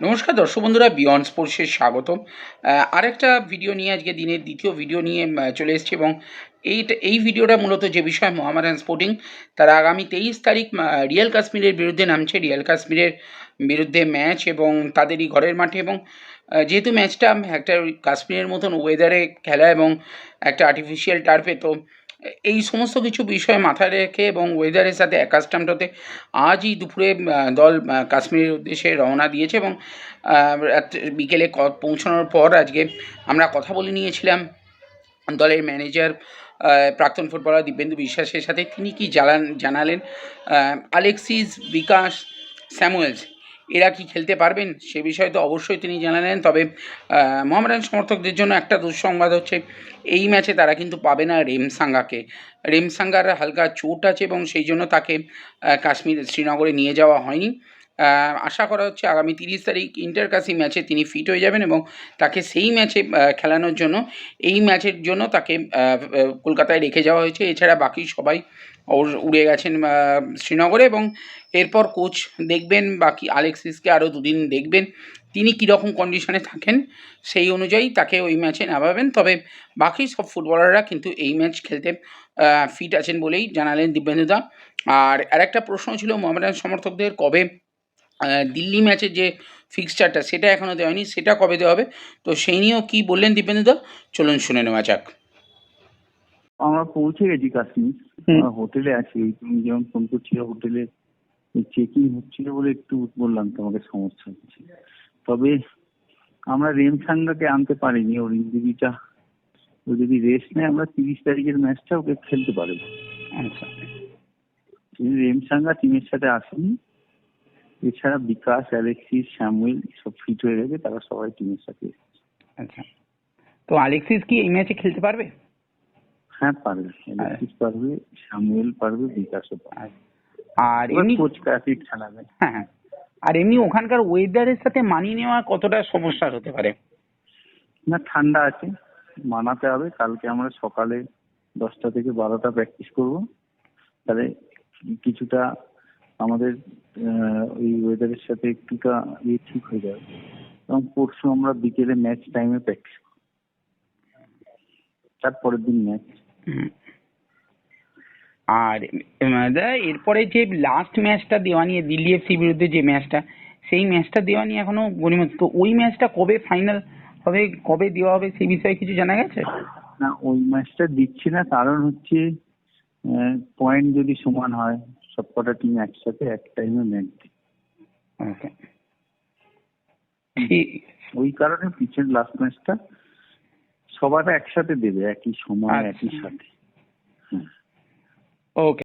নমস্কার দর্শক বন্ধুরা বিয়ন্ড স্পোর্টসে স্বাগতম। আরেকটা ভিডিও নিয়ে আজকে দিনের দ্বিতীয় ভিডিও নিয়ে চলে এসেছি এবং এইটা, এই ভিডিওটা মূলত যে বিষয় মোহামেডান স্পোর্টিং তারা আগামী তেইশ তারিখ রিয়াল কাশ্মীরের বিরুদ্ধে নামছে। রিয়াল কাশ্মীরের বিরুদ্ধে ম্যাচ এবং তাদেরই ঘরের মাঠে এবং যেহেতু ম্যাচটা একটা কাশ্মীরের মতন ওয়েদারে খেলা এবং একটা আর্টিফিশিয়াল টার্ফে তো এই সমস্ত কিছু বিষয় মাথায় রেখে এবং ওয়েদারের সাথে অ্যাকাস্টামড হতে আজই দুপুরে দল কাশ্মীরের উদ্দেশ্যে রওনা দিয়েছে এবং বিকেলে পৌঁছানোর পর আজকে আমরা কথা বলে নিয়েছিলাম দলের ম্যানেজার প্রাক্তন ফুটবলার দিব্যেন্দু বিশ্বাসের সাথে। তিনি কি জানালেন আলেক্সিস বিকাশ স্যামুয়েলস এরা কি খেলতে পারবেন? সে বিষয়ে তো অবশ্যই তিনি জানালেন তবে মোহামেডান সমর্থকদের জন্য একটা দুঃসংবাদ হচ্ছে, এই ম্যাচে তারা কিন্তু পাবে না রেমসাঙ্গাকে রেমসাঙ্গার হালকা চোট আছে এবং সেই জন্য তাকে কাশ্মীর শ্রীনগরে নিয়ে যাওয়া হয়নি। আশা করা হচ্ছে আগামী তিরিশ তারিখ ইন্টার কাশি ম্যাচে তিনি ফিট হয়ে যাবেন এবং তাকে সেই ম্যাচে খেলানোর জন্য, এই ম্যাচের জন্য তাকে কলকাতায় রেখে যাওয়া হয়েছে। এছাড়া বাকি সবাই ওর- উড়ে গেছেন শ্রীনগরে এবং এরপর কোচ দেখবেন, বাকি আলেক্সিসকে আরও দুদিন দেখবেন, তিনি কীরকম কন্ডিশনে থাকেন সেই অনুযায়ী তাকে ওই ম্যাচে নামাবেন। তবে বাকি সব ফুটবলাররা কিন্তু এই ম্যাচ খেলতে ফিট আছেন বলেই জানালেন দিব্যেন্দুদা আর আরেকটা প্রশ্ন ছিল মোহামেডান সমর্থকদের কবে দিল্লি ম্যাচের যে ফিক্সচারটা সেটা এখনও দেওয়া হয়নি। সেটা কবে দেওয়া হবে? তো সেই নিয়েও কী বললেন দিব্যেন্দুদা চলুন শুনে নেওয়া যাক। আমরা পৌঁছে গেছি কাশ্মীর। হোটেলে আছি। তুমি যেমন ফোন করছিলে হোটেলে চেকিং হচ্ছিল বলে একটু বললাম তোমাকে সমস্যা হচ্ছে। তবে আমরা রেম রেমসাঙ্গাকে আনতে পারিনি ওর ইঞ্জুরিটা। ও যদি রেস্ট নেয় আমরা তিরিশ তারিখের ম্যাচটা ওকে খেলতে পারব। কিন্তু রেমসাঙ্গা টিমের সাথে আসেনি এছাড়া বিকাশ অ্যালেক্সিস স্যামুয়েল সব ফিট হয়ে গেছে তারা সবাই টিমের সাথে এসেছে। আচ্ছা। তো অ্যালেক্সিস কি এই ম্যাচে খেলতে পারবে? হ্যাঁ পারবে। অ্যালেক্সিস পারবে স্যামুয়েল পারবে বিকাশও পারবে। আর- আর এমনি কোচ কাফিক খেলাবে। হ্যাঁ হ্যাঁ। আর এমনি ওখানকার ওয়েদারের সাথে মানিয়ে নেওয়া কতটা সমস্যা হতে পারে? না ঠান্ডা আছে। মানাতে হবে। কালকে আমরা সকালে দশটা থেকে বারোটা প্র্যাকটিস করব। তাহলে কিছুটা আমাদের ওয়েদারের সাথে একটুটা ইয়ে ঠিক হয়ে যাবে এবং পরশু আমরা বিকেলে ম্যাচ টাইমে প্র্যাকটিস তারপরের দিন ম্যাচ। আর এরপরে যে লাস্ট ম্যাচটা দেওয়া নিয়ে দিল্লি এফসি বিরুদ্ধে যে ম্যাচটা সেই ম্যাচটা দেওয়া নিয়ে এখনও গণিমত তো ওই ম্যাচটা কবে ফাইনাল হবে কবে দেওয়া হবে সেই বিষয়ে কিছু জানা গেছে? না ওই ম্যাচটা দিচ্ছি না কারণ হচ্ছে পয়েন্ট যদি সমান হয় সবকটা টিম একসাথে এক টাইমে ম্যাচ ঠিক ওই কারণে পিছের লাস্ট ম্যাচটা সবার একসাথে দেবে একই সময় আচ্ছা। একই সাথে। ওকে